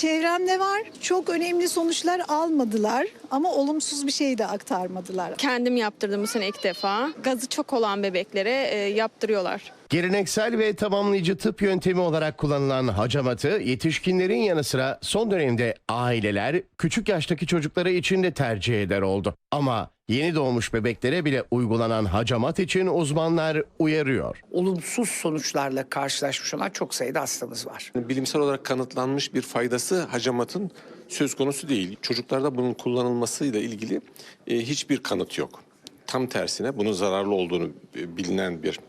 Çevremde var. Çok önemli sonuçlar almadılar ama olumsuz bir şey de aktarmadılar. Kendim yaptırdım bu sene ilk defa. Gazı çok olan bebeklere e, yaptırıyorlar. Geleneksel ve tamamlayıcı tıp yöntemi olarak kullanılan hacamatı yetişkinlerin yanı sıra son dönemde aileler küçük yaştaki çocukları için de tercih eder oldu. Ama yeni doğmuş bebeklere bile uygulanan hacamat için uzmanlar uyarıyor. olumsuz sonuçlarla karşılaşmış olan çok sayıda hastamız var. Bilimsel olarak kanıtlanmış bir faydası hacamatın söz konusu değil. Çocuklarda bunun kullanılmasıyla ilgili e, hiçbir kanıt yok. Tam tersine bunun zararlı olduğunu e, bilinen bir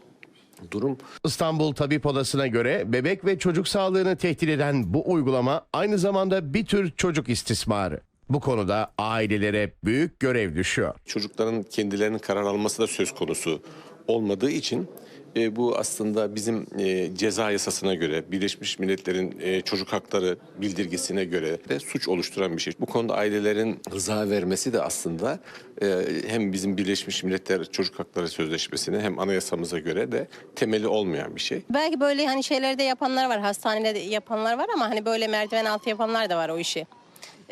durum. İstanbul Tabip Odası'na göre bebek ve çocuk sağlığını tehdit eden bu uygulama aynı zamanda bir tür çocuk istismarı. Bu konuda ailelere büyük görev düşüyor. Çocukların kendilerinin karar alması da söz konusu olmadığı için e, bu aslında bizim e, ceza yasasına göre, Birleşmiş Milletler'in e, çocuk hakları bildirgesine göre de suç oluşturan bir şey. Bu konuda ailelerin rıza vermesi de aslında e, hem bizim Birleşmiş Milletler Çocuk Hakları Sözleşmesi'ne hem anayasamıza göre de temeli olmayan bir şey. Belki böyle hani şeylerde yapanlar var, hastanede yapanlar var ama hani böyle merdiven altı yapanlar da var o işi.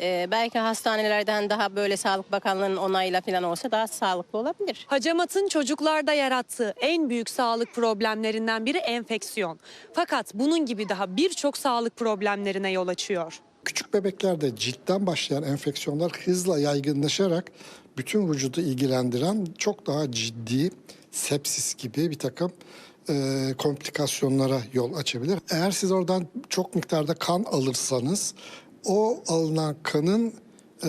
Ee, belki hastanelerden daha böyle Sağlık Bakanlığı'nın onayıyla falan olsa daha sağlıklı olabilir. Hacamatın çocuklarda yarattığı en büyük sağlık problemlerinden biri enfeksiyon. Fakat bunun gibi daha birçok sağlık problemlerine yol açıyor. Küçük bebeklerde ciltten başlayan enfeksiyonlar hızla yaygınlaşarak bütün vücudu ilgilendiren çok daha ciddi sepsis gibi bir takım e, komplikasyonlara yol açabilir. Eğer siz oradan çok miktarda kan alırsanız o alınan kanın e,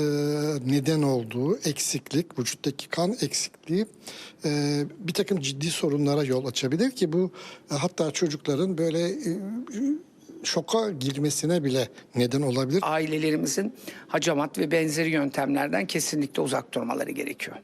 neden olduğu eksiklik, vücuttaki kan eksikliği e, bir takım ciddi sorunlara yol açabilir ki bu e, hatta çocukların böyle e, şoka girmesine bile neden olabilir. Ailelerimizin hacamat ve benzeri yöntemlerden kesinlikle uzak durmaları gerekiyor.